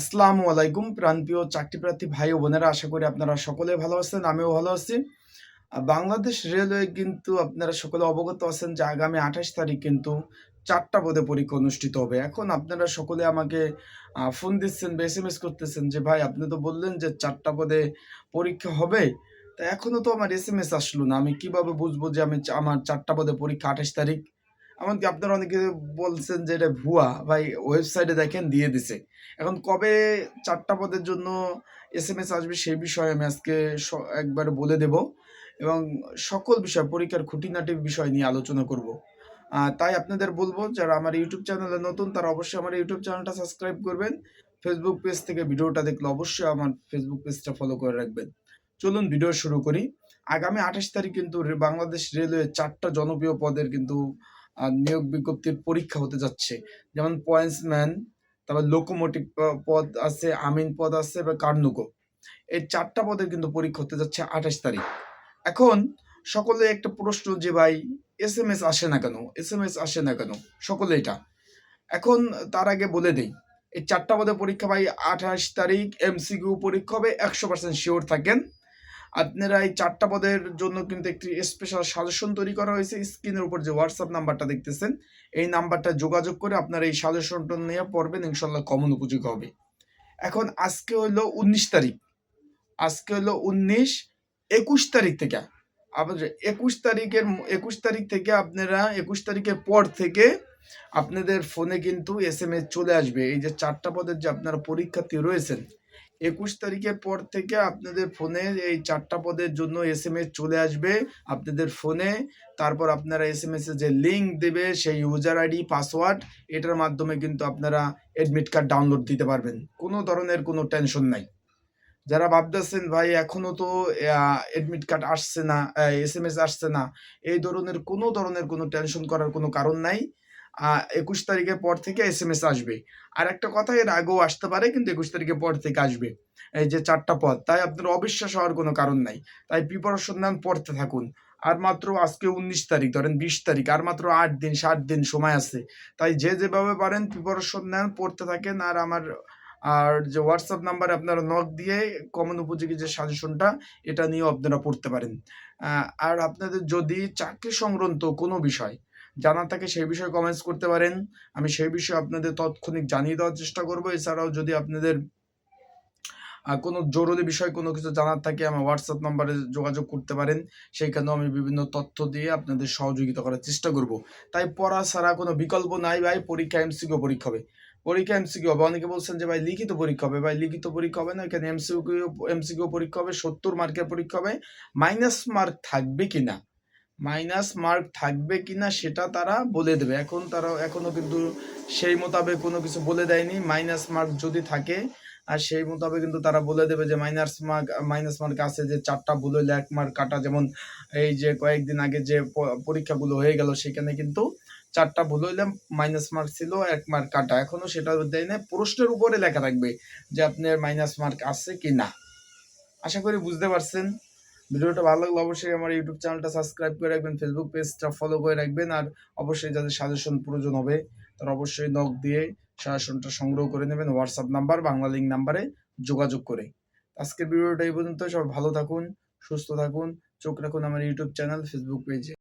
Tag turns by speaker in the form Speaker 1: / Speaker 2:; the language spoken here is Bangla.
Speaker 1: আসসালামু আলাইকুম, প্রাণপ্রিয় চাকরি প্রার্থী ভাই ও বোনেরা, আশা করি আপনারা সকলে ভালো আছেন, আমিও ভালো আছি। বাংলাদেশ রেলওয়ে কিন্তু আপনারা সকলে অবগত আছেন যে আগামী আঠাশ তারিখ কিন্তু চারটা পদে পরীক্ষা অনুষ্ঠিত হবে। এখন আপনারা সকলে আমাকে ফোন দিচ্ছেন বা এস এম এস করতেছেন যে, ভাই, আপনি তো বললেন যে চারটা পদে পরীক্ষা হবে। তা এখনও তো আমার এস এম এস আসলো না। আমি কীভাবে বুঝব যে আমি আমার চারটা পদে পরীক্ষা আঠাশ তারিখ? এমনকি আপনারা অনেকে বলছেন যে এটা ভুয়া, ভাই ওয়েবসাইটে দেখেন দিয়ে দিছে। এখন কবে চারটা পদের জন্য এস এম এস আসবে সেই বিষয়ে আমি আজকে একবারে বলে দেব এবং সকল বিষয়, পরীক্ষার খুঁটিনাটি বিষয় নিয়ে আলোচনা করব। তাই আপনাদের বলব, যারা আমার ইউটিউব চ্যানেলে নতুন, তারা অবশ্যই আমার ইউটিউব চ্যানেলটা সাবস্ক্রাইব করবেন। ফেসবুক পেজ থেকে ভিডিওটা দেখলে অবশ্যই আমার ফেসবুক পেজটা ফলো করে রাখবেন। চলুন ভিডিও শুরু করি। আগামী আঠাশ তারিখ কিন্তু বাংলাদেশ রেলওয়ে চারটা জনপ্রিয় পদের কিন্তু নিয়োগ বিজ্ঞপ্তির পরীক্ষা হতে যাচ্ছে। যেমন পয়েন্টসম্যান, তারপর লোকোমোটিভ পদ আছে, আমিন পদ আছে, বা কার্নুকো এই চারটা পদের কিন্তু পরীক্ষা হতে যাচ্ছে আঠাশ তারিখ। এখন সকলে একটা প্রশ্ন যে ভাই, এস এম এস আসে না কেন? এস এম এস আসে না কেন? সকলে এটা। এখন তার আগে বলে দেই, এই চারটা পদের পরীক্ষা ভাই আঠাশ তারিখ এমসিকিউ পরীক্ষা হবে, একশো পার্সেন্ট শিওর থাকেন। আপনারা এই চারটা পদের জন্য কিন্তু একটি স্পেশাল সাজেশন তৈরি করা হয়েছে। স্ক্রিনের উপর যে হোয়াটসঅ্যাপ নাম্বারটা দেখতেছেন, এই নাম্বারটা যোগাযোগ করে আপনারা এই সাজেশনটা নিয়ে পড়বেন ইনশাল্লাহ কমন উপযোগী হবে। এখন আজকে হলো উনিশ তারিখ। আজকে হলো উনিশ, একুশ তারিখ থেকে। আবার একুশ তারিখের, একুশ তারিখ থেকে আপনারা, একুশ তারিখের পর থেকে আপনাদের ফোনে কিন্তু এস এম এস চলে আসবে। এই যে চারটা পদের যে আপনারা পরীক্ষার্থী রয়েছেন একুশ তারিখের পর থেকে আপনাদের ফোনে এই চারটা পদের জন্য এস এম এস চলে আসবে আপনাদের ফোনে। তারপর আপনারা এস এম এস যে লিঙ্ক দেবে সেই ইউজার আইডি পাসওয়ার্ড এটার মাধ্যমে কিন্তু আপনারা এডমিট কার্ড ডাউনলোড দিতে পারবেন। কোনো ধরনের কোনো টেনশন নাই। যারা ভাবতেছেন, ভাই, এখনও তো এডমিট কার্ড আসছে না এস এম এস আসছে না। এই ধরনের কোনো ধরনের কোনো টেনশন করার কোনো কারণ নাই। একুশ তারিখের পর থেকে এস এম এস আসবে। আর একটা কথা, এর আগেও আসতে পারে, কিন্তু একুশ তারিখের পর থেকে আসবে। এই যে চারটা পদ, তাই আপনার অবিশ্বাস হওয়ার কোনো কারণ নাই। তাই প্রিপারেশন নেন, পড়তে থাকুন। আর মাত্র আজকে উনিশ তারিখ, ধরেন বিশ তারিখ, আর মাত্র আট দিন, সাত দিন সময় আছে। তাই যে যেভাবে পারেন প্রিপারেশন নেন, পড়তে থাকেন। আর আমার, আর যে হোয়াটসঅ্যাপ নাম্বারে আপনারা নক দিয়ে কমন উপযোগী যে সাজেশনটা এটা নিয়েও আপনারা পড়তে পারেন। আর আপনাদের যদি চাকরি সংক্রান্ত কোনো বিষয় জানা থাকে, সেই বিষয়ে কমেন্টস করতে পারেন। আমি সেই বিষয়ে আপনাদের তৎক্ষণিক জানিয়ে দেওয়ার চেষ্টা করব। এছাড়াও যদি আপনাদের কোনো জরুরি বিষয় কোনো কিছু জানার থাকে, আমার হোয়াটসঅ্যাপ নাম্বারে যোগাযোগ করতে পারেন। সেইখানেও আমি বিভিন্ন তথ্য দিয়ে আপনাদের সহযোগিতা করার চেষ্টা করব। তাই পড়া ছাড়া কোনো বিকল্প নাই ভাই, পরীক্ষা এমসিকিউ পরীক্ষা হবে। পরীক্ষা এমসিকিউ হবে। অনেকে বলছেন যে, ভাই, লিখিত পরীক্ষা হবে। ভাই, লিখিত পরীক্ষা হবে না। এখানে এমসিকিউ এমসিকিউ পরীক্ষা হবে, সত্তর মার্কের পরীক্ষা হবে। মাইনাস মার্ক থাকবে কিনা? মাইনাস মার্ক থাকবে কিনা সেটা তারা বলে দেবে। এখন তারা, এখনও কিন্তু সেই মোতাবেক কোনো কিছু বলে দেয়নি। মাইনাস মার্ক যদি থাকে, আর সেই মোতাবেক কিন্তু তারা বলে দেবে যে মাইনাস মার্ক মাইনাস মার্ক আছে যে চারটা ভুল হইলে, এক মার্ক কাটা, যেমন এই যে কয়েকদিন আগে যে পরীক্ষাগুলো হয়ে গেল, সেখানে কিন্তু চারটা ভুল হইলে, মাইনাস মার্ক ছিল, এক মার্ক কাটা। এখনও সেটা দেয় না প্রশ্নের উপরে লেখা থাকবে যে আপনার মাইনাস মার্ক আছে কি না আশা করি বুঝতে পারছেন। ভিডিওটা ভালো লাগলে অবশ্যই আমার ইউটিউব চ্যানেলটা সাবস্ক্রাইব করে রাখবেন ফেসবুক পেজটা ফলো করে রাখবেন, আর অবশ্যই যাদের সাজেশন প্রয়োজন হবে, তারা অবশ্যই নক দিয়ে সাজেশনটা সংগ্রহ করে নেবেন হোয়াটসঅ্যাপ নাম্বার বাংলা লিঙ্ক নাম্বারে যোগাযোগ করে। আজকের ভিডিওটা এই পর্যন্ত সবাই ভালো থাকুন, সুস্থ থাকুন, চোখ রাখুন আমার ইউটিউব চ্যানেল ফেসবুক পেজে